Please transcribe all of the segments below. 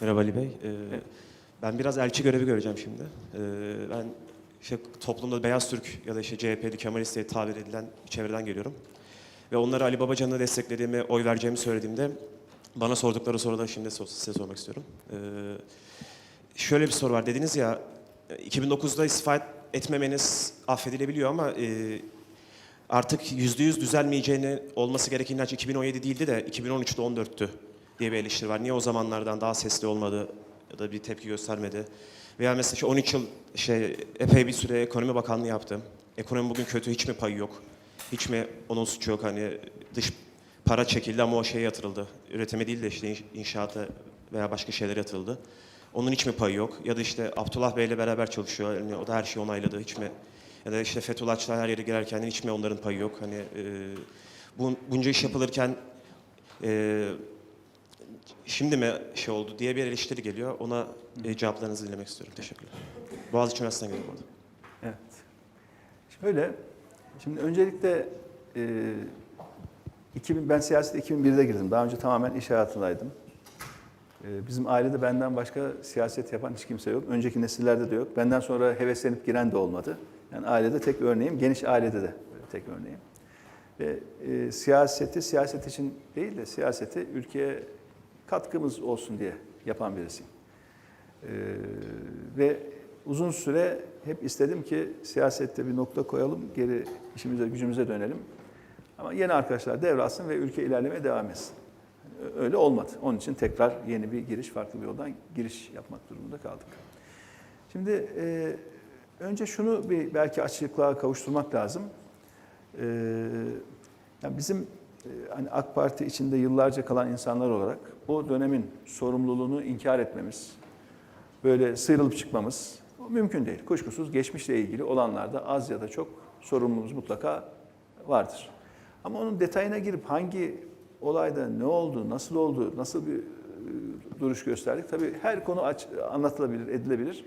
Merhaba Ali Bey. Ee, Ben biraz elçi görevi göreceğim şimdi. Ee, Ben işte toplumda Beyaz Türk ya da işte CHP'li Kemalist diye tabir edilen çevreden geliyorum. Ve onlara Ali Babacan'ı desteklediğimi, oy vereceğimi söylediğimde bana sordukları soruda şimdi size sormak istiyorum. Ee, Şöyle bir soru var. Dediniz ya 2009'da istifa etmemeniz affedilebiliyor ama e, artık yüzde yüz düzelmeyeceğini olması gereken inanç 2017 değildi de 2013'te 14'tü diye bir eleştiri var. Niye o zamanlardan daha sesli olmadı ya da bir tepki göstermedi? Veya mesela şu 13 yıl şey epey bir süre ekonomi bakanlığı yaptım. Ekonomi bugün kötü hiç mi payı yok? Hiç mi onun suçu yok? Hani dış para çekildi ama o şeye yatırıldı. Üretime değil de işte inş- inşaata veya başka şeylere yatırıldı. Onun hiç mi payı yok? Ya da işte Abdullah Bey'le beraber çalışıyor. Yani o da her şeyi onayladı. Hiç mi? Ya da işte Fethullahçılar her yere girerken hiç mi onların payı yok? Hani e, bu, bunca iş yapılırken e, şimdi mi şey oldu diye bir eleştiri geliyor. Ona e, cevaplarınızı dinlemek istiyorum. Teşekkürler. Boğaziçi Üniversitesi'nden geliyorum orada. Evet. Şöyle, şimdi öncelikle e, 2000, ben siyasete 2001'de girdim. Daha önce tamamen iş hayatındaydım. E, bizim ailede benden başka siyaset yapan hiç kimse yok. Önceki nesillerde de yok. Benden sonra heveslenip giren de olmadı. Yani ailede tek örneğim, geniş ailede de tek örneğim. Ve e, siyaseti siyaset için değil de siyaseti ülkeye katkımız olsun diye yapan birisiyim. Ee, ve uzun süre hep istedim ki siyasette bir nokta koyalım, geri işimize gücümüze dönelim. Ama yeni arkadaşlar devralsın ve ülke ilerlemeye devam etsin. Öyle olmadı. Onun için tekrar yeni bir giriş, farklı bir yoldan giriş yapmak durumunda kaldık. Şimdi e, önce şunu bir belki açıklığa kavuşturmak lazım. E, yani bizim hani AK Parti içinde yıllarca kalan insanlar olarak o dönemin sorumluluğunu inkar etmemiz, böyle sıyrılıp çıkmamız mümkün değil. Kuşkusuz geçmişle ilgili olanlarda az ya da çok sorumluluğumuz mutlaka vardır. Ama onun detayına girip hangi olayda ne oldu, nasıl oldu, nasıl bir e, duruş gösterdik? Tabii her konu aç, anlatılabilir, edilebilir.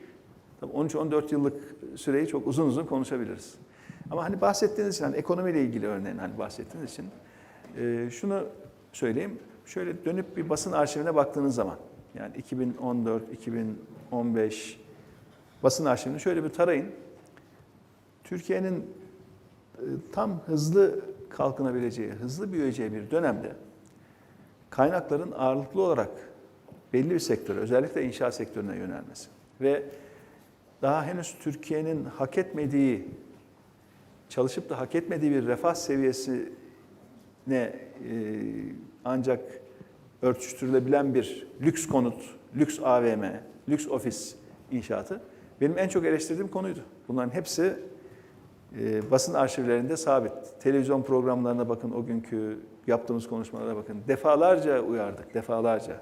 Tabii 13-14 yıllık süreyi çok uzun uzun konuşabiliriz. Ama hani bahsettiğiniz için, hani ekonomiyle ilgili örneğin hani bahsettiğiniz için e, şunu söyleyeyim. Şöyle dönüp bir basın arşivine baktığınız zaman, yani 2014, 2015 basın arşivini şöyle bir tarayın. Türkiye'nin e, tam hızlı kalkınabileceği, hızlı büyüyeceği bir dönemde kaynakların ağırlıklı olarak belli bir sektöre, özellikle inşaat sektörüne yönelmesi ve daha henüz Türkiye'nin hak etmediği, çalışıp da hak etmediği bir refah seviyesine e, ancak örtüştürülebilen bir lüks konut, lüks AVM, lüks ofis inşaatı benim en çok eleştirdiğim konuydu. Bunların hepsi e, basın arşivlerinde sabit. Televizyon programlarına bakın, o günkü yaptığımız konuşmalara bakın. Defalarca uyardık, defalarca.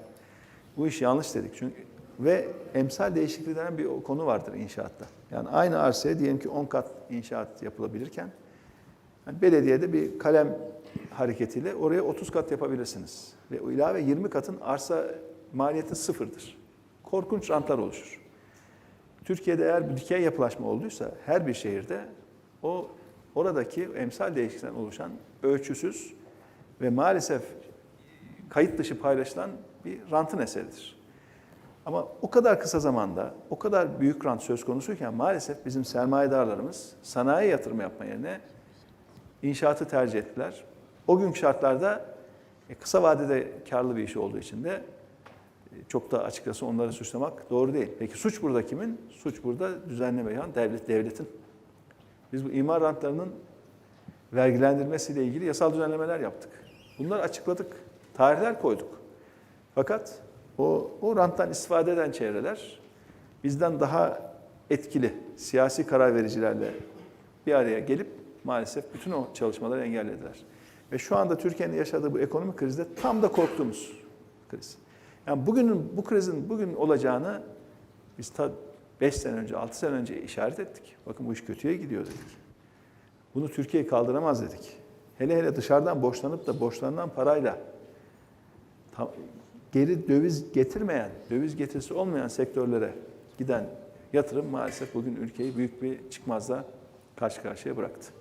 Bu iş yanlış dedik. Çünkü ve emsal değişikliği denen bir konu vardır inşaatta. Yani aynı arsaya diyelim ki 10 kat inşaat yapılabilirken yani belediyede bir kalem hareketiyle oraya 30 kat yapabilirsiniz. Ve ilave 20 katın arsa maliyeti sıfırdır. Korkunç rantlar oluşur. Türkiye'de eğer bir dikey yapılaşma olduysa her bir şehirde o oradaki emsal değişiklikten oluşan ölçüsüz ve maalesef kayıt dışı paylaşılan bir rantın eseridir. Ama o kadar kısa zamanda o kadar büyük rant söz konusuyken maalesef bizim sermayedarlarımız sanayi yatırım yapma yerine inşaatı tercih ettiler. O günkü şartlarda e, kısa vadede karlı bir iş olduğu için de e, çok da açıkçası onları suçlamak doğru değil. Peki suç burada kimin? Suç burada düzenleme yapan devlet, devletin. Biz bu imar rantlarının vergilendirmesiyle ilgili yasal düzenlemeler yaptık. Bunları açıkladık. Tarihler koyduk. Fakat o, o ranttan istifade eden çevreler bizden daha etkili siyasi karar vericilerle bir araya gelip maalesef bütün o çalışmaları engellediler. Ve şu anda Türkiye'nin yaşadığı bu ekonomik krizde tam da korktuğumuz kriz. Yani bugünün bu krizin bugün olacağını biz ta 5 sene önce, 6 sene önce işaret ettik. Bakın bu iş kötüye gidiyor dedik. Bunu Türkiye kaldıramaz dedik. Hele hele dışarıdan borçlanıp da borçlanan parayla tam- geri döviz getirmeyen, döviz getirisi olmayan sektörlere giden yatırım maalesef bugün ülkeyi büyük bir çıkmazla karşı karşıya bıraktı.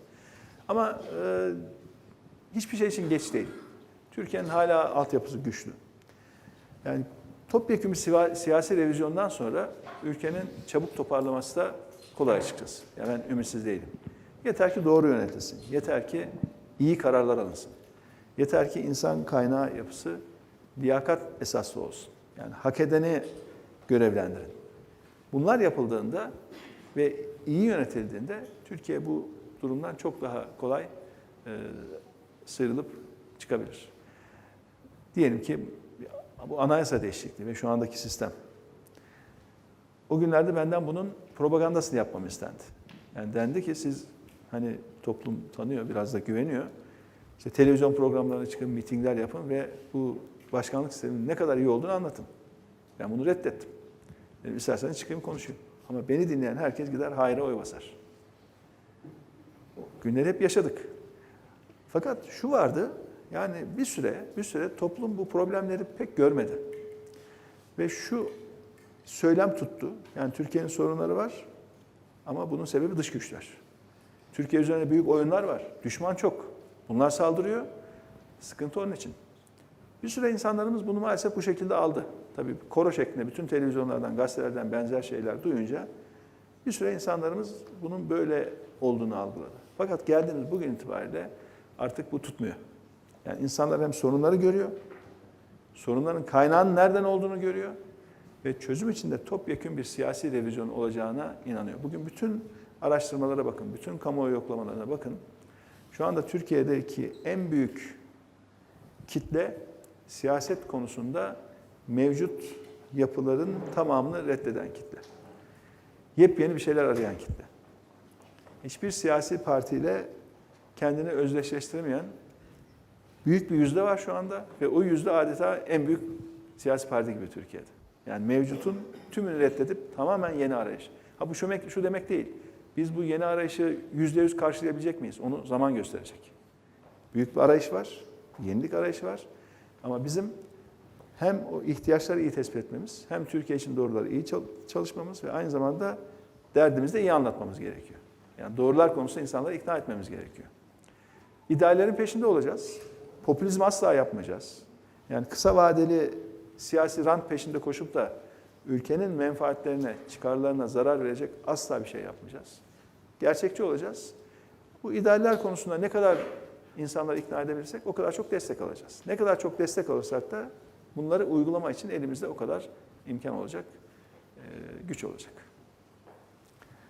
Ama e, hiçbir şey için geç değil. Türkiye'nin hala altyapısı güçlü. Yani topyekun bir siyasi revizyondan sonra ülkenin çabuk toparlaması da kolay açıkçası. Yani ben ümitsiz değilim. Yeter ki doğru yönetilsin. Yeter ki iyi kararlar alınsın. Yeter ki insan kaynağı yapısı liyakat esaslı olsun. Yani hak edeni görevlendirin. Bunlar yapıldığında ve iyi yönetildiğinde Türkiye bu durumdan çok daha kolay e, sıyrılıp çıkabilir. Diyelim ki bu anayasa değişikliği ve şu andaki sistem. O günlerde benden bunun propagandasını yapmam istendi. Yani dendi ki siz hani toplum tanıyor, biraz da güveniyor. İşte televizyon programlarına çıkın, mitingler yapın ve bu başkanlık sisteminin ne kadar iyi olduğunu anlatın. Ben bunu reddettim. Dedim, isterseniz çıkayım konuşayım. Ama beni dinleyen herkes gider hayra oy basar. Günleri hep yaşadık. Fakat şu vardı, yani bir süre, bir süre toplum bu problemleri pek görmedi. Ve şu söylem tuttu. Yani Türkiye'nin sorunları var ama bunun sebebi dış güçler. Türkiye üzerinde büyük oyunlar var. Düşman çok. Bunlar saldırıyor. Sıkıntı onun için. Bir süre insanlarımız bunu maalesef bu şekilde aldı. Tabii koro şeklinde bütün televizyonlardan, gazetelerden benzer şeyler duyunca bir süre insanlarımız bunun böyle olduğunu algıladı. Fakat geldiğimiz bugün itibariyle artık bu tutmuyor. Yani insanlar hem sorunları görüyor, sorunların kaynağının nereden olduğunu görüyor ve çözüm için de topyekun bir siyasi revizyon olacağına inanıyor. Bugün bütün araştırmalara bakın, bütün kamuoyu yoklamalarına bakın. Şu anda Türkiye'deki en büyük kitle siyaset konusunda mevcut yapıların tamamını reddeden kitle. Yepyeni bir şeyler arayan kitle. Hiçbir siyasi partiyle kendini özdeşleştiremeyen büyük bir yüzde var şu anda ve o yüzde adeta en büyük siyasi parti gibi Türkiye'de. Yani mevcutun tümünü reddedip tamamen yeni arayış. Ha bu şu demek, şu demek değil. Biz bu yeni arayışı yüzde yüz karşılayabilecek miyiz? Onu zaman gösterecek. Büyük bir arayış var, yenilik arayışı var. Ama bizim hem o ihtiyaçları iyi tespit etmemiz, hem Türkiye için doğruları iyi çal- çalışmamız ve aynı zamanda derdimizi de iyi anlatmamız gerekiyor. Yani doğrular konusunda insanları ikna etmemiz gerekiyor. İdeallerin peşinde olacağız. Popülizm asla yapmayacağız. Yani kısa vadeli siyasi rant peşinde koşup da ülkenin menfaatlerine, çıkarlarına zarar verecek asla bir şey yapmayacağız. Gerçekçi olacağız. Bu idealler konusunda ne kadar insanları ikna edebilirsek o kadar çok destek alacağız. Ne kadar çok destek alırsak da bunları uygulama için elimizde o kadar imkan olacak, güç olacak.